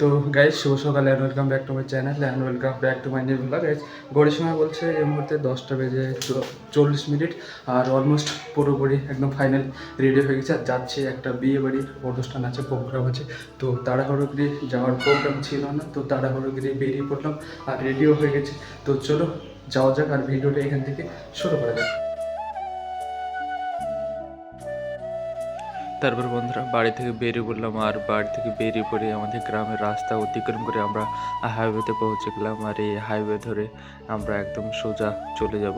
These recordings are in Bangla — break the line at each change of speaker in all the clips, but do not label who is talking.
তো গাইজ শুভ সকাল and welcome back to my channel and welcome back to my new guys গড়ির সময় বলছে এই মুহূর্তে দশটা বেজে চল্লিশ মিনিট আর অলমোস্ট পুরোপুরি একদম ফাইনাল রেডি হয়ে গেছে। আর যাচ্ছে একটা বিয়ে বাড়ির অনুষ্ঠান আছে প্রোগ্রাম আছে। তো তাড়াহুড়োগিরি যাওয়ার প্রোগ্রাম ছিল না, তো তাড়াহুড়োগিরি বেরিয়ে পড়লাম আর রেডিও হয়ে গেছে। তো চলো যাওয়া যাক আর ভিডিওটা এখান থেকে শুরু করা যাক। তারপর বন্ধুরা, বাড়ি থেকে বেরিয়ে পড়লাম আর বাড়ি থেকে বেরিয়ে পড়ে আমাদের গ্রামের রাস্তা অতিক্রম করে আমরা হাইওয়েতে পৌঁছে গেলাম আর এই হাইওয়ে ধরে আমরা একদম সোজা চলে যাব।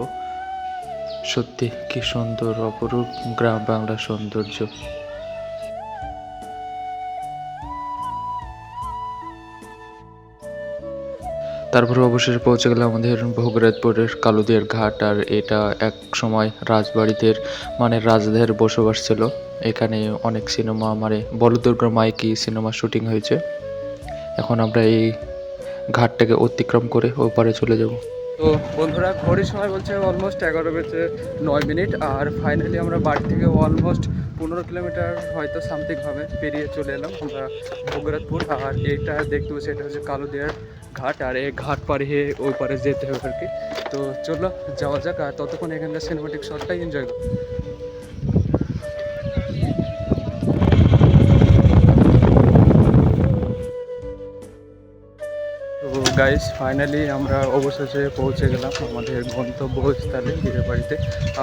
সত্যি কি সুন্দর, অপরূপ গ্রাম বাংলার সৌন্দর্য। তারপর অবশেষে পৌঁছে গেলাম আমাদের ভোগরাজপুরের কালুদিয়ার ঘাট, আর এটা এক সময় রাজবাড়িদের মানে রাজদের বসবাস ছিল। এখানে অনেক সিনেমা মানে বলদুর্গা মাইকি সিনেমা শুটিং হয়েছে। এখন আমরা এই ঘাটটাকে অতিক্রম করে ওপারে চলে যাব। তো বন্ধুরা, ঘড়ির সময় বলছে অলমোস্ট এগারো বেজে নয় মিনিট, আর ফাইনালি আমরা বাড়ি থেকে অলমোস্ট পনেরো কিলোমিটার হয়তো সামথিং হবে, পেরিয়ে চলে এলাম আমরা ভোগরাজপুর। আর এইটা দেখতে পাচ্ছি, এটা হচ্ছে কালুদিয়ার ঘাট আর এই ঘাট পাড়িয়ে ওই পারে যেতে হবে আর কি। তো চলো, যাওয়া যাক আর ততক্ষণ এখানকার সিনেমাটিক শটটাই এনজয় করো। গাইস ফাইনালি আমরা অবশেষে পৌঁছে গেলাম আমাদের গন্তব্যস্থলে বিয়ে বাড়িতে।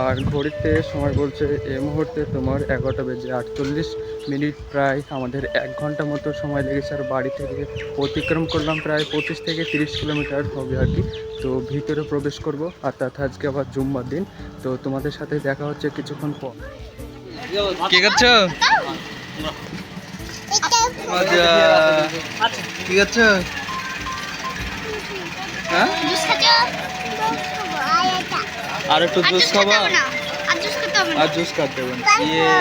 আর ঘড়িতে সময় বলছে এই মুহূর্তে তোমার এগারোটা বেজে আটচল্লিশ মিনিট প্রায় আমাদের এক ঘণ্টা মতো সময় লেগেছে আর বাড়ি থেকে অতিক্রম করলাম প্রায় পঁচিশ থেকে তিরিশ কিলোমিটার হবে আর কি। তো ভিতরে প্রবেশ করব আর তাতে আজকে আবার জুম্মার দিন। তো তোমাদের সাথে দেখা হচ্ছে কিছুক্ষণ পর।
কি করছ মজা কি করছ হ্যাঁ?
আর
একটু জুস খাব?
আর জুস খেতে হবে
ইয়ে।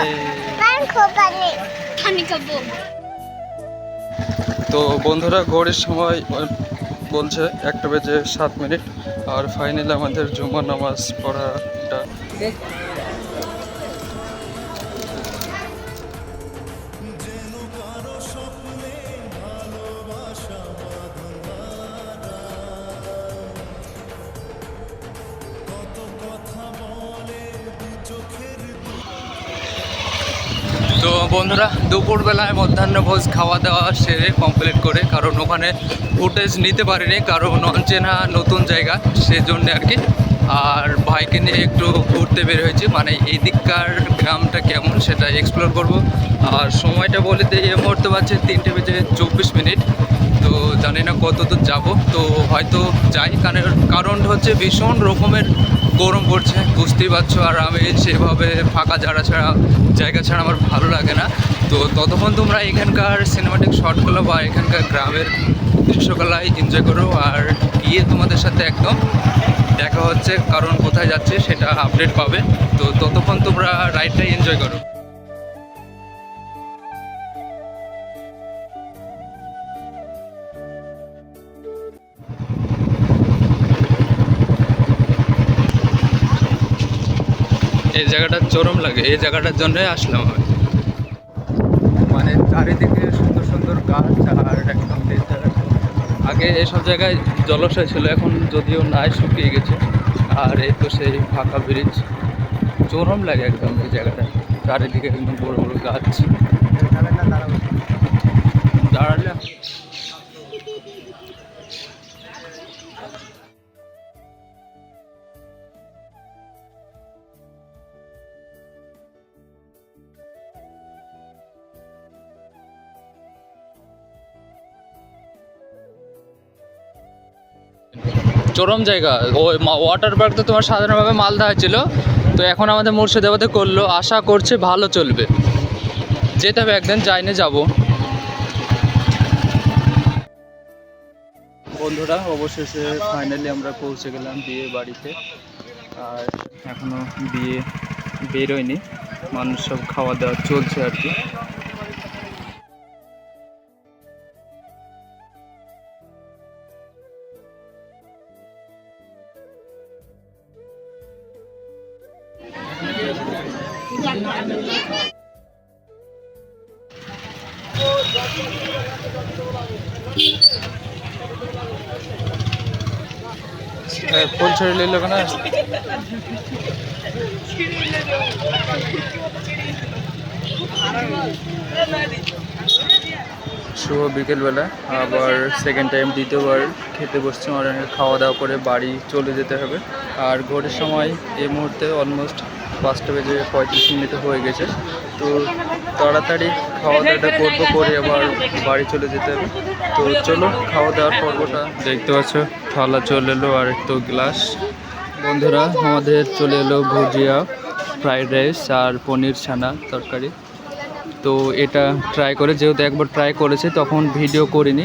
তো বন্ধুরা ঘড়ির সময় বলছে একটা বেজে সাত মিনিট আর ফাইনালি আমাদের জুমার নামাজ পড়াটা বন্ধুরা, দুপুরবেলায় মধ্যাহ্ন ভোজ খাওয়া দাওয়া সেরে কমপ্লিট করে, কারণ ওখানে ফুটেজ নিতে পারিনি, কারণ অনচেনা নতুন জায়গা সেজন্য আর কি। আর ভাইকে নিয়ে একটু ঘুরতে বের হয়েছি মানে এই দিককার গ্রামটা কেমন সেটা এক্সপ্লোর করব। আর সময়টা বলে দিই, এই মুহূর্তে পাচ্ছে তিনটে বেজে চব্বিশ মিনিট। তো জানি না কত দূর যাব, তো হয়তো যাই, কারণ কারণ হচ্ছে ভীষণ রকমের গরম পড়ছে, বুঝতেই পারছ, আর আমি সেভাবে ফাঁকা যারা ছাড়া, জায়গা ছাড়া আমার ভালো লাগে না। তো ততক্ষণ তোমরা এখানকার সিনেমাটিক শটগুলো বা এখানকার গ্রামের দৃশ্যকলায় এনজয় করো, আর গিয়ে তোমাদের সাথে একদম দেখা হচ্ছে, কারণ কোথায় যাচ্ছে সেটা আপডেট পাবে। তো ততক্ষণ তোমরা রাইডটাই এনজয় করো। এই জায়গাটা চরম লাগে এই জায়গাটার জন্যই আসলাম আমি। মানে চারিদিকে সুন্দর সুন্দর গাছ আর একদম আগে এসব জায়গায় জলাশয় ছিল এখন যদিও নাই শুকিয়ে গেছে। আর এই তো সেই ফাঁকা ব্রিজ চরম লাগে একদম এই জায়গাটা। চারিদিকে একদম বড় বড় গাছ। চরম জায়গা। ওই ওয়াটার পার্ক তো তোমার সাধারণভাবে মালদা ছিল। তো এখন আমাদের মুর্শিদাবাদে করল। আশা করছে ভালো চলবে। যেতে হবে একদিন, যাইনে, যাব। বন্ধুরা, অবশেষে ফাইনালি আমরা পৌঁছে গেলাম বিয়ে বাড়িতে। আর এখনও বিয়ে বেরোয়নি। মানুষ সব খাওয়া দাওয়া চলছে আর কি। ফুল ছেড়ে নিল কেন? শুভ বিকেলবেলা। আবার সেকেন্ড টাইম দ্বিতীয়বার খেতে বসছি অনেক খাওয়া দাওয়া করে বাড়ি চলে যেতে হবে। আর ঘরের সময় এই মুহূর্তে অলমোস্ট পাঁচটা বেজে পঁয়ত্রিশ মিনিট হয়ে গেছে। তো তাড়াতাড়ি খাওয়া দাওয়াটা করব, করে আবার বাড়ি চলে যেতে হবে। তো চলো খাওয়া দাওয়ার পর্বটা দেখতে পাচ্ছ। থালা চলে এলো আর একটু গ্লাস। বন্ধুরা, আমাদের চলে এলো ভুজিয়া, ফ্রাইড রাইস আর পনির ছানা তরকারি। তো এটা ট্রাই করে, যেহেতু একবার ট্রাই করেছে, তখন ভিডিও করিনি।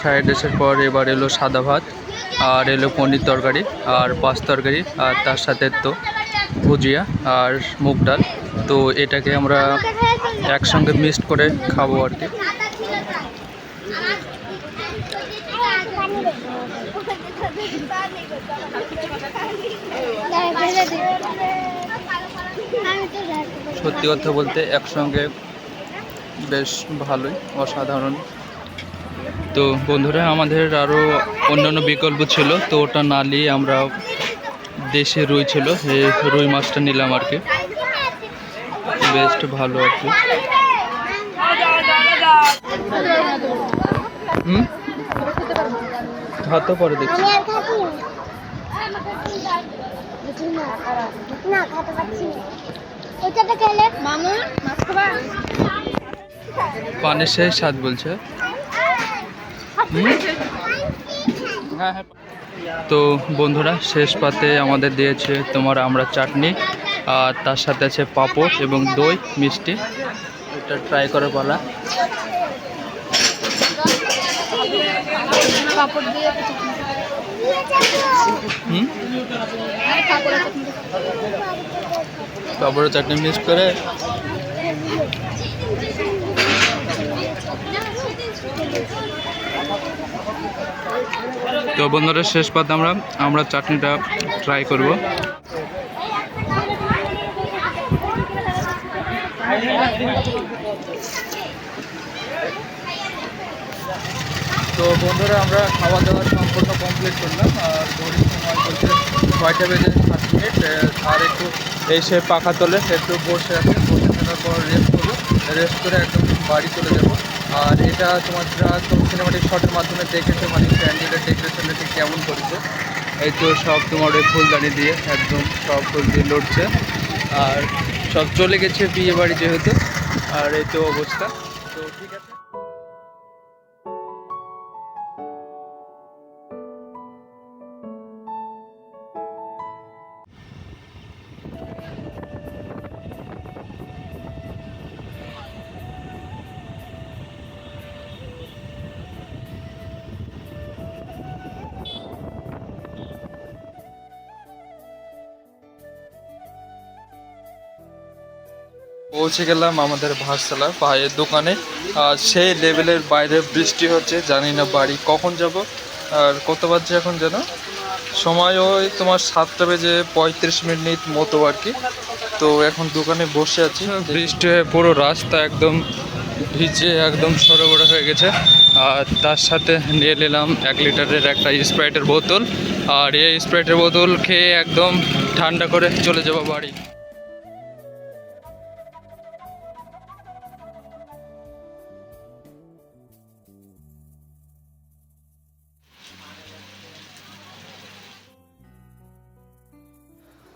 ফ্রাইড রাইসের পর এবার এলো সাদা ভাত, আর এলো পনির তরকারি, আর পাঁচ তরকারি, আর তার সাথে তো ভুজিয়া আর মুগ ডাল। তো এটাকে আমরা একসঙ্গে মিক্সড করে খাব আর কি। সত্যি কথা বলতে একসঙ্গে বেশ ভালোই, অসাধারণ। তো বন্ধুরা আমাদের আরও অন্যান্য বিকল্প ছিল তো ওটা না নিয়ে আমরা দেশে রুই ছিল রুই মাছটা নিলাম আর কি। বেস্ট ভালো আর কি। হুম? হাতও পরে দেখছি। পানির সেই স্বাদ বলছে। তো বন্ধুরা, শেষ পাতে আমাদের দিয়েছে তোমার আমরা চাটনি, আর তার সাথে আছে পাঁপড় এবং দই, মিষ্টি। এটা ট্রাই করে পালা। পাঁপড়ের চাটনি মিক্স করে? তো বন্ধুরা, শেষ পাতে আমরা আমরা চাটনিটা ট্রাই করব। তো বন্ধুরা, আমরা খাওয়া দাওয়া সম্পূর্ণ কমপ্লিট করলাম। আর ঘড়ির সময় বলতে ছয়টা বেজে সাত মিনিট আর একটু এসে পাখা তোলে একটু বসে আছে, বসে থাকার পর রেস্ট করব। রেস্ট করে একদম বাড়ি চলে যাব। আর এটা তোমার তো সিনেমাটিক শটের মাধ্যমে দেখেছ মানে ক্যান্ডিডেট ডেকোরেশনটা ঠিক কেমন করেছে? এই তো সব তোমার ওই ফুলদানি দিয়ে একদম সব ফুল দিয়ে লড়ছে। আর সব চলে গেছে বিয়ে বাড়ি যেহেতু। আর এই তো অবস্থা। পৌঁছে গেলাম আমাদের ভাতশালা ভাইয়ের দোকানে। আর সেই লেভেলের বাইরে বৃষ্টি হচ্ছে, জানি না বাড়ি কখন যাব। আর কত বাজছে এখন যেন? সময় ওই তোমার সাতটা বেজে পঁয়ত্রিশ মিনিট মতো আর কি। তো এখন দোকানে বসে আছি। বৃষ্টি হয়ে পুরো রাস্তা একদম ভিজে, একদম সরবর হয়ে গেছে। আর তার সাথে নিয়ে নিলাম এক লিটারের একটা স্প্রাইটের বোতল। আর এই স্প্রাইটের বোতল খেয়ে একদম ঠান্ডা করে চলে যাব বাড়ি।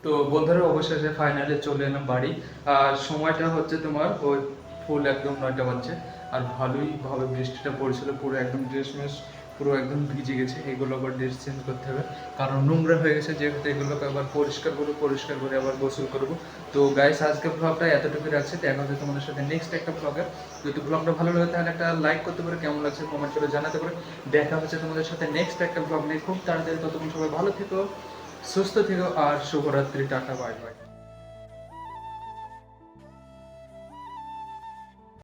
তো বন্ধুরা, অবশেষে ফাইনালে চলে এলাম বাড়ি। আর সময়টা হচ্ছে তোমার, ওই ফুল একদম নয়টা বাজছে। আর ভালোই ভাবে বৃষ্টিটা পড়ছিল, পুরো একদম ড্রেস মেস পুরো একদম ভিজে গেছে। এগুলো আবার ড্রেস চেঞ্জ করতে হবে। কারণ নোংরা হয়ে গেছে, যেহেতু এগুলোকে আবার পরিষ্কার করব, পরিষ্কার করে আবার গোসল করব। তো গাইস আজকে ব্লগটা এতটুকু রাখছে। দেখা হচ্ছে তোমাদের সাথে নেক্সট একটা ব্লগে যদি ব্লগটা ভালো লাগে, তাহলে একটা লাইক করতে পারে। কেমন লাগছে কমেন্ট করে জানাতে পারে। দেখা হচ্ছে তোমাদের সাথে নেক্সট একটা ব্লগ নিয়ে। খুব তাড়াতাড়ি ততক্ষণ সবাই ভালো থেকো। সুস্থ থেকো আর শুভরাত্রি টাটা বাই বাই।